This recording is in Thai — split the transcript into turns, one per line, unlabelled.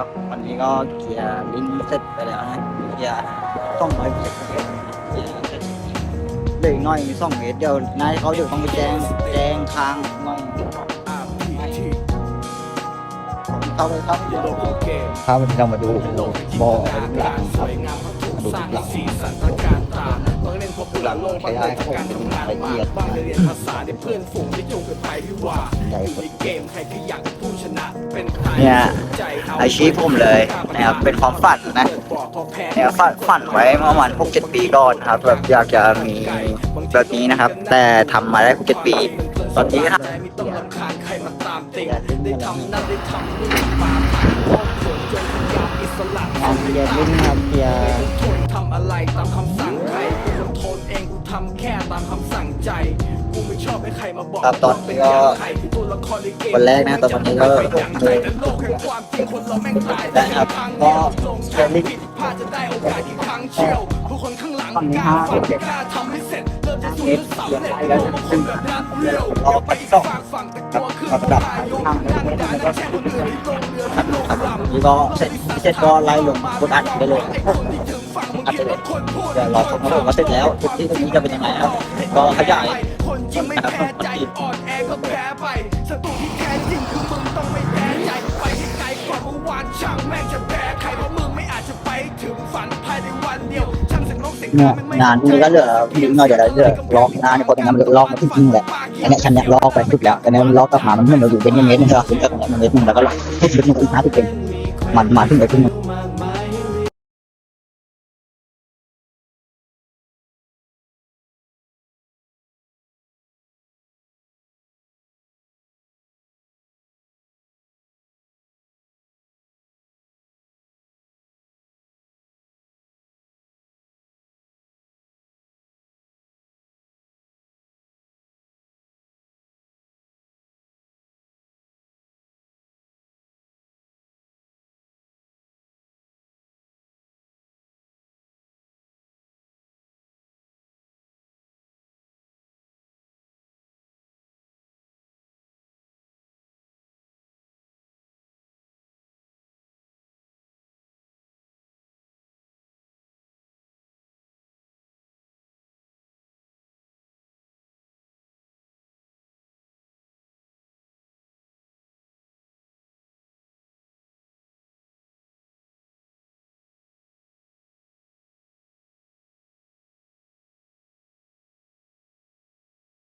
ครับ วันนี้ก็เคลียร์ลิงก์เสร็จไปแล้วนะเคลียร์ต้องร้อยเมตเคลียร์เสร็จเหลืออีกหน่อยมีสองเมตรเดียวนายเขาเดี๋ยวต้องไปแจ้งแจ้งทางหน่อยเข้าเลยครับครับวันนี้เรมาดูบ่อหลังครับมาดูหลังหลังใช้ได้ครับผมเป็นละเอียดใหญ่สุดเนี่ย อาชีพผมเลยนะครับเป็นความฝันนะเนี่ยฝันฝันไว้เมื่อประมาณหกเจ็ดปีก่อนครับแบบอยากจะมีแบบนี้นะครับ แต่ทำมาได้หกเจ็ดปี ตอนนี้ครับเรียนรุ่นครับเรียน
ทนทำอะไร ครมาบอก
ครับตอนนี้ก็
ใครตัวละครในเกม
วันแรกนะตอนนี้ก็
ไม่ดังใจแต่โลกแห่งความจริงคนเราแม่งตาย
ได้ครับก็เชิญลิงก์
ผิดพลาดจะได้โอกาสอีกครั้งเชียวผู้คนข้างหลัง
ฝั่งนี้
กล้า
ห้า
ฝัน
เจ็ด
กล้าทำให้เสร็จเริ่มจะ
เม
สู้
ตร
แล้ว
เสีย
สำ
ง
เร็จ
ไปแล้ว
บางคนแบบนั้นเร็ว
รอไปสอง
ฝากฝั่งแต่กลัวขึ้น
ครับระดับ
พายก
ทาง
นั่งด่าแช่คนอื่นที่ลงเรือที่ลง
ครับ
ลำ
นี่ก็เสร็จเสร็จก็ไล่ลงกดอัดไปเลยอัดไปเลยเดี๋ยวรอชมครับผมว่าเสร็จแล้วจุดที่ตรงนี้จะเป็นยังไงครับก็ขยาย
คนที่ไม่แพ้ใจอ่อนแอก็แพ้ไปศัตรูที่แท้จริงคือมึงต้องไม่แพ้ใจ ไปให้ไกลกว่าเมื่อวานช่างแม่งจะแพ้ใครเพราะมึงไม่อาจจะไปถึงฝันภายในวันเดียว ช่างเสียงนกเสียง
เนี่ยงานนี้ก็เหลือพี่หน่อยเดี๋ยวเราเหลือลอกงานเนี่ยเพราะงั้นมันล็อกมาที่จริงแหละอันนี้ยชั้นเนี้ยล็อกไปสุดแล้วแต่เนี้ยมันลอกกลับมามันเหมือนเราอยู่เป็นเมตรนึงใช่ป่ะถึงกับเมตรนึงแล้วก็ล็อกทุกชุดนึงอีกห้าสิบเป็นมันมาถึงไปครึ่งนึง